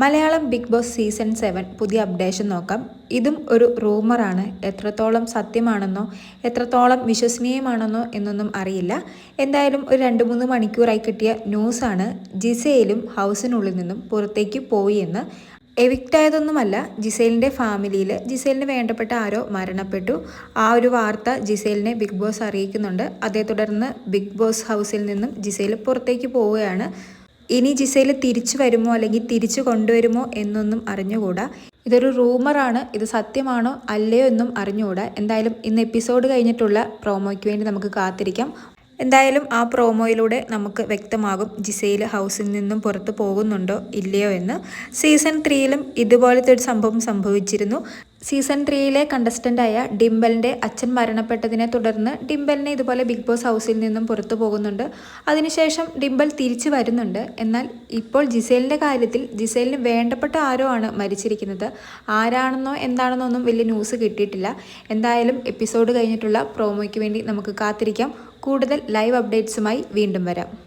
Malayalam Big Boss season seven പുതിയ updation നോക്കാം. ഇതും ഒരു റൂമറാണ്. എത്രത്തോളം സത്യമാണെന്നോ എത്രത്തോളം വിശ്വസനീയമാണെന്നോ എന്നൊന്നും അറിയില്ല. എന്തായാലും ഒരു രണ്ട് മൂന്ന് മണിക്കൂറായി കിട്ടിയ ന്യൂസാണ് ജിസയിലും ഹൗസിനുള്ളിൽ നിന്നും പുറത്തേക്ക് പോയി എന്ന്. എവിക്റ്റായതൊന്നുമല്ല ജിസേലിന്റെ ഫാമിലിയിൽ ജിസേലിന് വേണ്ടപ്പെട്ട ആരോ മരണപ്പെട്ടു. ആ ഒരു വാർത്ത ജിസേലിനെ ബിഗ് ബോസ് അറിയിക്കുന്നുണ്ട്. അതേ തുടർന്ന് ബിഗ് ബോസ് ഹൗസിൽ നിന്നും ജിസേൽ പുറത്തേക്ക് പോവുകയാണ്. ഇനി ജിസയിൽ തിരിച്ചു വരുമോ അല്ലെങ്കിൽ തിരിച്ചു കൊണ്ടുവരുമോ എന്നൊന്നും അറിഞ്ഞുകൂടാ. ഇതൊരു റൂമറാണ്. ഇത് സത്യമാണോ അല്ലയോ എന്നും അറിഞ്ഞുകൂടാ. എന്തായാലും ഇന്ന് എപ്പിസോഡ് കഴിഞ്ഞിട്ടുള്ള പ്രോമോയ്ക്ക് വേണ്ടി നമുക്ക് കാത്തിരിക്കാം. എന്തായാലും ആ പ്രോമോയിലൂടെ നമുക്ക് വ്യക്തമാകും ജിസയിൽ ഹൗസിൽ നിന്നും പുറത്ത് പോകുന്നുണ്ടോ ഇല്ലയോ എന്ന്. സീസൺ ത്രീയിലും ഇതുപോലത്തെ ഒരു സംഭവം സംഭവിച്ചിരുന്നു. സീസൺ ത്രീയിലെ കണ്ടസ്റ്റന്റായ ഡിംബലിന്റെ അച്ഛൻ മരണപ്പെട്ടതിനെ തുടർന്ന് ഡിംബലിനെ ഇതുപോലെ ബിഗ് ബോസ് ഹൗസിൽ നിന്നും പുറത്തു പോകുന്നുണ്ട്. അതിനുശേഷം ഡിംബൽ തിരിച്ചു വരുന്നുണ്ട്. എന്നാൽ ഇപ്പോൾ ജിസേലിന്റെ കാര്യത്തിൽ ജിസേലിന് വേണ്ടപ്പെട്ട ആരോ ആണ് മരിച്ചിരിക്കുന്നത്. ആരാണെന്നോ എന്താണെന്നോ ഒന്നും വലിയ ന്യൂസ് കിട്ടിയിട്ടില്ല. എന്തായാലും എപ്പിസോഡ് കഴിഞ്ഞിട്ടുള്ള പ്രോമോയ്ക്ക് വേണ്ടി നമുക്ക് കാത്തിരിക്കാം. കൂടുതൽ ലൈവ് അപ്ഡേറ്റ്സുമായി വീണ്ടും വരാം.